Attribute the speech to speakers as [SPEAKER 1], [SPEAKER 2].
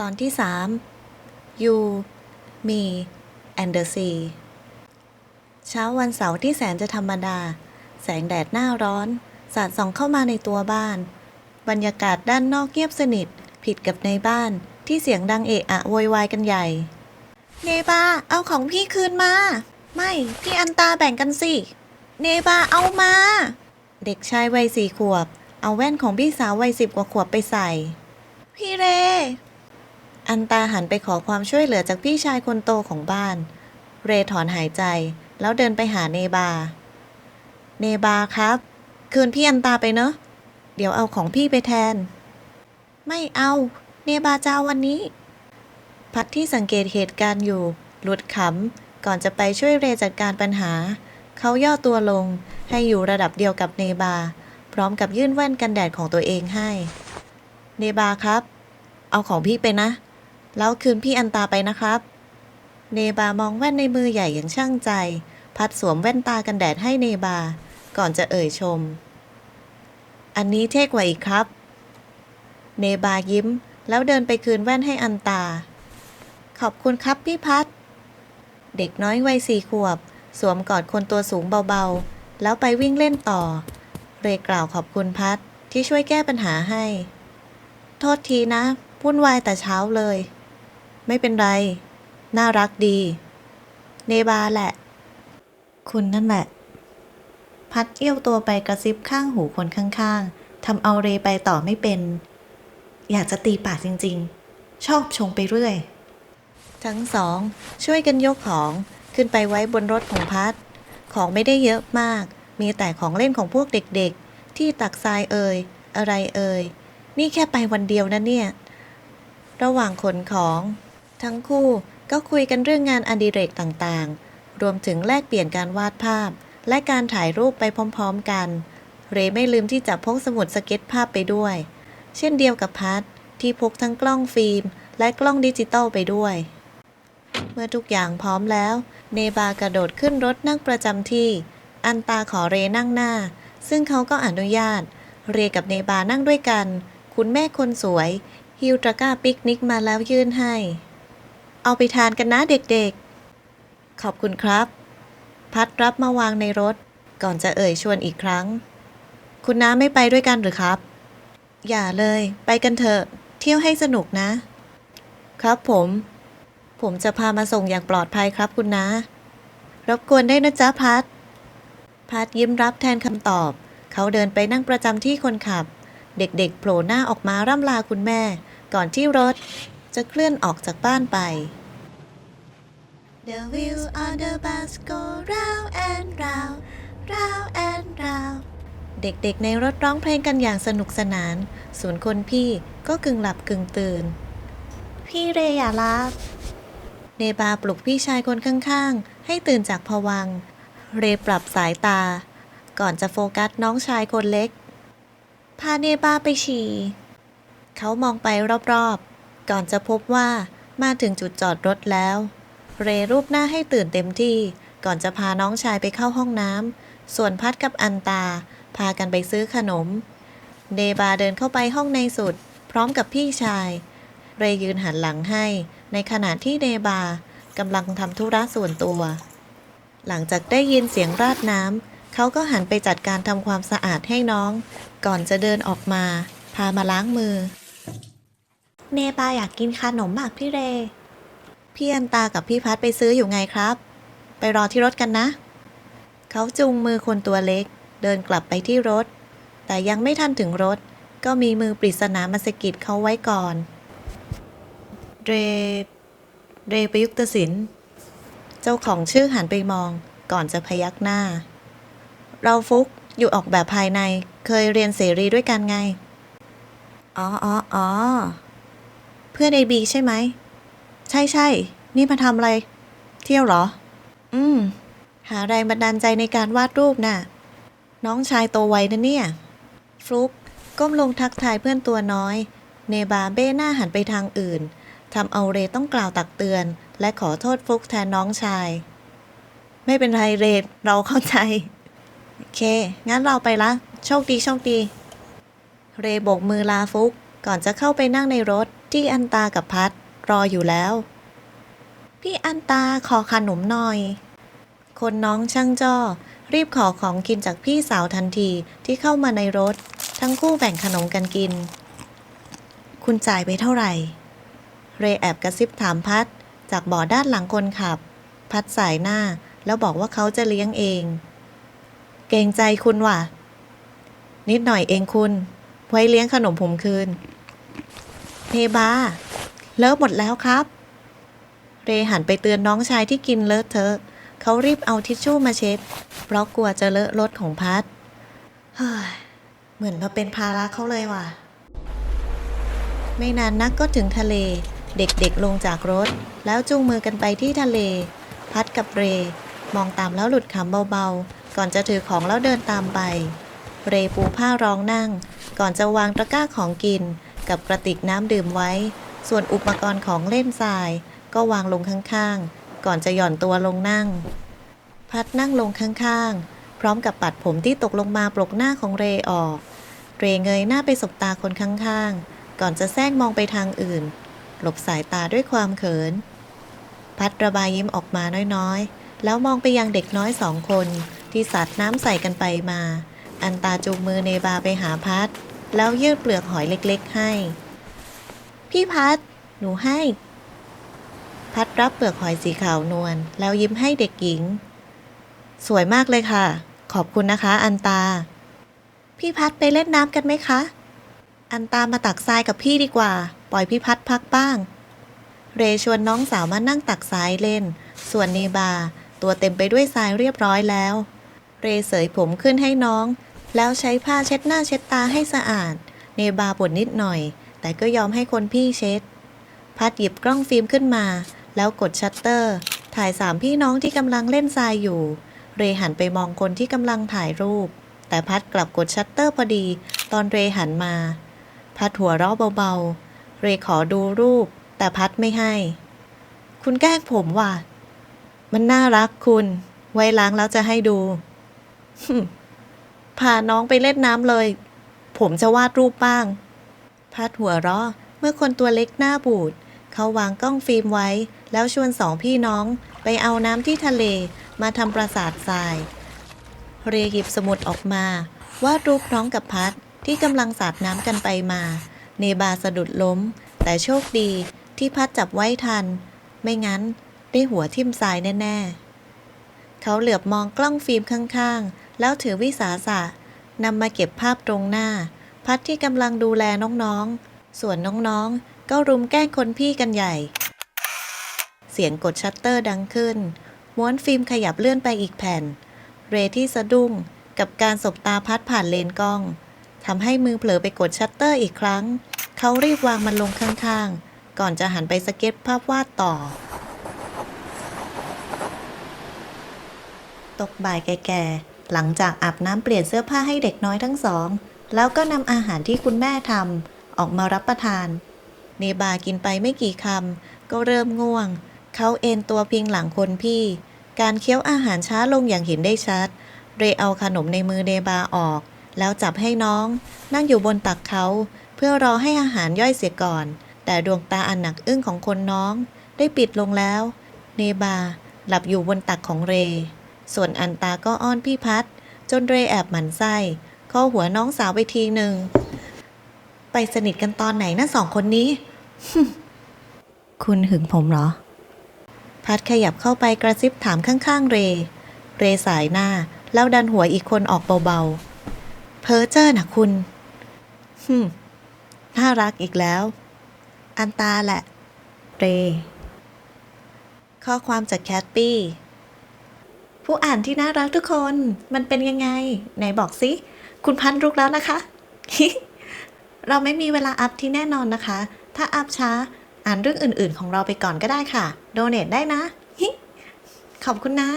[SPEAKER 1] ตอนที่ 3 You Me and the Sea เช้าวันเสาร์ที่แสนจะธรรมดา แสงแดดหน้าร้อน สาดส่องเข้ามาในตัวบ้าน บรรยากาศด้านนอกเงียบสนิท ผิดกับในบ้านที่เสียงดังเอะอะโวยวายกันใหญ่เนบาเอาของพี่คืนมา ไม่ พี่อันตาแบ่งกันสิ เนบาเอามา เด็กชายวัยสี่ขวบ เอาแว่นของพี่สาววัยสิบกว่าขวบไปใส่ พี่เร อันตาหันไปขอความช่วยเหลือจากพี่ชายคนโตของบ้าน เรถอนหายใจ แล้วเดินไปหาเนบา เนบาครับ คืนพี่อันตาไปเนอะ เดี๋ยวเอาของพี่ไปแทน ไม่เอา เนบาจะเอาวันนี้ พัดที่สังเกตเหตุการณ์อยู่ หลุดขำ ก่อนจะไปช่วยเรจัดการปัญหา เขาย่อตัวลง ให้อยู่ระดับเดียวกับเนบา พร้อมกับยื่นแว่นกันแดดของตัวเองให้ เนบาครับ เอาของพี่ไปนะ แล้วคืนพี่อันตาไปนะครับ เนบามองแว่นในมือใหญ่อย่างช่างใจ พัดสวมแว่นตากันแดดให้เนบา ก่อนจะเอ่ยชม อันนี้เท่กว่าอีกครับ เนบายิ้ม แล้วเดินไปคืนแว่นให้อันตา ขอบคุณครับพี่พัด เด็กน้อยวัยสี่ขวบ สวมกอดคนตัวสูงเบาๆ แล้วไปวิ่งเล่นต่อ เรกล่าวขอบคุณพัดที่ช่วยแก้ปัญหาให้ โทษทีนะวุ่นวายแต่เช้าเลย ไม่เป็นไร น่ารักดี เนบาแหละ คุณนั่นแหละ พัดเอี้ยวตัวไปกระซิบข้างหูคนข้างๆทำเอาเรไปต่อไม่เป็น อยากจะตีปากจริงๆ ชอบชงไปเรื่อย ทั้งสอง ช่วยกันยกของขึ้นไปไว้บนรถของพัด ของไม่ได้เยอะมาก มีแต่ของเล่นของพวกเด็กๆ ที่ตักทรายเอ่ยอะไรเอ่ยนี่แค่ไปวันเดียวนะเนี่ย ระหว่างขนของ ทั้งคู่ก็คุยกันเรื่องงานอดิเรกต่างๆ รวมถึงแลกเปลี่ยนการวาดภาพ และการถ่ายรูปไปพร้อมๆกัน เรไม่ลืมที่จะพกสมุดสเก็ตภาพไปด้วย เช่นเดียวกับพัดที่พกทั้งกล้องฟิล์ม และกล้องดิจิตอลไปด้วย เมื่อทุกอย่างพร้อมแล้ว เนบากระโดดขึ้นรถนั่งประจำที่ อันตาขอเรนั่งหน้า ซึ่งเขาก็อนุญาต เรกับเนบานั่งด้วยกัน คุณแม่คนสวยฮิวตะกร้าปิกนิกมาแล้วยื่นให้ เอาไปทานกันนะเด็กๆ ขอบคุณครับ พัดรับมาวางในรถ ก่อนจะเอ่ยชวนอีกครั้ง คุณน้าไม่ไปด้วยกันหรือครับ อย่าเลย ไปกันเถอะ เที่ยวให้สนุกนะ ครับผม ผมจะพามาส่งอย่างปลอดภัยครับคุณนะรบกวนได้นะจ๊ะพัด พัดยิ้มรับแทนคำตอบ เขาเดินไปนั่งประจำที่คนขับ เด็กๆโผล่หน้าออกมาร่ำลาคุณแม่ ก่อนที่รถจะเคลื่อนออกจากบ้านไป The wheels on the bus go round and round round and round เด็กๆในรถร้องเพลงกันอย่างสนุกสนาน ส่วนคนพี่ก็กึ่งหลับกึ่งตื่น พี่เรอย่าลับ เนบาปลุกพี่ชายคนข้างๆ ให้ตื่นจากผวัง เรปรับสายตา ก่อนจะโฟกัสน้องชายคนเล็ก พาเนบาไปฉี่ เขามองไปรอบๆ ก่อนจะพบว่ามาถึงจุดจอดรถแล้ว เรรูปหน้าให้ตื่นเต็มที่ ก่อนจะพาน้องชายไปเข้าห้องน้ำ ส่วนพัดกับอันตา พากันไปซื้อขนมเนบาเดินเข้าไปห้องในสุด พร้อมกับพี่ชาย เรยืนหันหลังให้ ในขณะที่เนบากำลังทำธุระส่วนตัว หลังจากได้ยินเสียงราดน้ำ เขาก็หันไปจัดการทำความสะอาดให้น้อง ก่อนจะเดินออกมา พามาล้างมือ เนบาอยากกินขนมมากพี่เร พี่อันตากับพี่พัดไปซื้ออยู่ไงครับ ไปรอที่รถกันนะ เขาจูงมือคนตัวเล็ก เดินกลับไปที่รถ แต่ยังไม่ทันถึงรถ ก็มีมือปริศนามาสกิดเขาไว้ก่อน เร เรประยุกตศิลป์เจ้าของชื่อหันไปมองก่อนจะพยักหน้า เราฟุกอยู่ออกแบบภายในเคยเรียนเสรีด้วยกันไง อ๋ออ๋ออ๋อเพื่อนไอบีใช่ไหม ใช่ใช่ นี่มาทำอะไร เที่ยวเหรอ อืม หาแรงบันดาลใจในการวาดรูปน่ะ น้องชายโตไวนะเนี่ย ฟลุกก้มลงทักทายเพื่อนตัวน้อย เนบาเบ้หน้าหันไปทางอื่นทำเอาเรต้องกล่าวตักเตือน และขอโทษฟลุกแทนน้องชาย ไม่เป็นไรเรเราเข้าใจ โอเค งั้นเราไปละ โชคดีโชคดี เรโบกมือลาฟลุกก่อนจะเข้าไปนั่งในรถที่อันตากับพัด รออยู่แล้ว พี่อันตาขอขนมหน่อย คนน้องช่างจ้อ รีบขอของกินจากพี่สาวทันทีที่เข้ามาในรถ ทั้งคู่แบ่งขนมกันกิน คุณจ่ายไปเท่าไหร่ เรแอบกระซิบถามพัดจากเบ่อด้านหลังคนขับ พัดสายหน้าแล้วบอกว่าเขาจะเลี้ยงเอง เกรงใจคุณว่ะ นิดหน่อยเองคุณ ไว้เลี้ยงขนมผมคืนเทบา เลิกหมดแล้วครับ เรหันไปเตือนน้องชายที่กินเลอะเทอะ เขารีบเอาทิชชู่มาเช็ด เพราะกลัวจะเลอะรถของพัด เฮ้ย เหมือนเราเป็นภาระเขาเลยว่ะ ไม่นานนักก็ถึงทะเล เด็กๆลงจากรถ แล้วจูงมือกันไปที่ทะเล พัดกับเร มองตามแล้วหลุดขำเบาๆ ก่อนจะถือของแล้วเดินตามไป เรปูผ้ารองนั่ง ก่อนจะวางตะกร้าของกินกับกระติกน้ำดื่มไว้ ส่วนอุปกรณ์ของเล่นทราย ก็วางลงข้างๆ ก่อนจะหย่อนตัวลงนั่ง พัดนั่งลงข้างๆ พร้อมกับปัดผมที่ตกลงมาปลกหน้าของเรออก เรเงยหน้าไปสบตาคนข้างๆ ก่อนจะแทรกมองไปทางอื่น หลบสายตาด้วยความเขิน พัดระบายยิ้มออกมาน้อยๆ แล้วมองไปยังเด็กน้อยสองคนที่สาดน้ำใส่กันไปมา อันตาจูงมือเนบาไปหาพัด แล้วยื่นเปลือกหอยเล็กๆให้ พี่พัด หนูให้ พัดรับเปลือกหอยสีขาวนวลแล้วยิ้มให้เด็กหญิง สวยมากเลยค่ะ ขอบคุณนะคะ อันตา พี่พัดไปเล่นน้ำกันไหมคะ อันตามาตักทรายกับพี่ดีกว่า ปล่อยพี่พัดพักบ้าง เรชวนน้องสาวมานั่งตักทรายเล่น ส่วนเนบา ตัวเต็มไปด้วยทรายเรียบร้อยแล้ว เรเสยผมขึ้นให้น้อง แล้วใช้ผ้าเช็ดหน้าเช็ดตาให้สะอาด เนบาบ่นนิดหน่อย แต่ก็ยอมให้คนพี่เช็ด พัดหยิบกล้องฟิล์มขึ้นมา แล้วกดชัตเตอร์ ถ่ายสามพี่น้องที่กำลังเล่นทรายอยู่ เรหันไปมองคนที่กำลังถ่ายรูป แต่พัดกลับกดชัตเตอร์พอดี ตอนเรหันมา พัดหัวเราะเบาๆ เรขอดูรูป แต่พัดไม่ให้ คุณแกล้งผมว่ะ มันน่ารักคุณ ไว้ล้างแล้วจะให้ดูพาน้องไปเล่นน้ำเลย ผมจะวาดรูปบ้าง พัดหัวเราะเมื่อคนตัวเล็กหน้าบูด เขาวางกล้องฟิล์มไว้ แล้วชวนสองพี่น้อง ไปเอาน้ำที่ทะเลมาทำปราสาททราย เรหยิบสมุดออกมาวาดรูปน้องกับพัดที่กำลังสาดน้ำกันไปมา เนบาสะดุดล้ม แต่โชคดีที่พัดจับไว้ทัน ไม่งั้นได้หัวทิ่มทรายแน่ ๆ เขาเหลือบมองกล้องฟิล์มข้างๆ แล้วถือวิสาสะนำมาเก็บภาพตรงหน้า พัดที่กำลังดูแลน้องๆ ส่วนน้องๆ ก็รุมแกล้งคนพี่กันใหญ่ เสียงกดชัตเตอร์ดังขึ้น ม้วนฟิล์มขยับเลื่อนไปอีกแผ่น เรที่สะดุ้งกับการสบตาพัดผ่านเลนกล้องทำให้มือเผลอไปกดชัตเตอร์อีกครั้ง เขารีบวางมันลงข้างๆ ก่อนจะหันไปสเก็ตภาพวาดต่อ ตกบ่ายแก่ๆ หลังจากอาบน้ำเปลี่ยนเสื้อผ้าให้เด็กน้อยทั้งสอง แล้วก็นำอาหารที่คุณแม่ทำออกมารับประทานเนบากินไปไม่กี่คำก็เริ่มง่วง เขาเอนตัวพิงหลังคนพี่ การเคี้ยวอาหารช้าลงอย่างเห็นได้ชัด เรเอาขนมในมือเนบาออก แล้วจับให้น้อง นั่งอยู่บนตักเขา เพื่อรอให้อาหารย่อยเสียก่อน แต่ดวงตาอันหนักอึ้งของคนน้อง ได้ปิดลงแล้ว เนบา หลับอยู่บนตักของเร ส่วนอันตาก็อ้อนพี่พัดจนเรแอบหมันไส้ ข้อหัวน้องสาวไปทีหนึ่ง ไปสนิทกันตอนไหนนะสองคนนี้ คุณหึงผมเหรอ พัดขยับเข้าไปกระซิบถามข้างๆ เร เรสายหน้า แล้วดันหัวอีกคนออกเบาๆ เพอเจอร์นะคุณฮึน่ารักอีกแล้ว อันตาแหละ เร ข้อความจากแคทปี้ผู้อ่านที่น่ารักทุกคน มันเป็นยังไง ไหนบอกสิ คุณพันรุกแล้วนะคะ เราไม่มีเวลาอัพที่แน่นอนนะคะ ถ้าอัพช้าอ่านเรื่องอื่นๆ ของเราไปก่อนก็ได้ค่ะ โดเนทได้นะ ขอบคุณนะ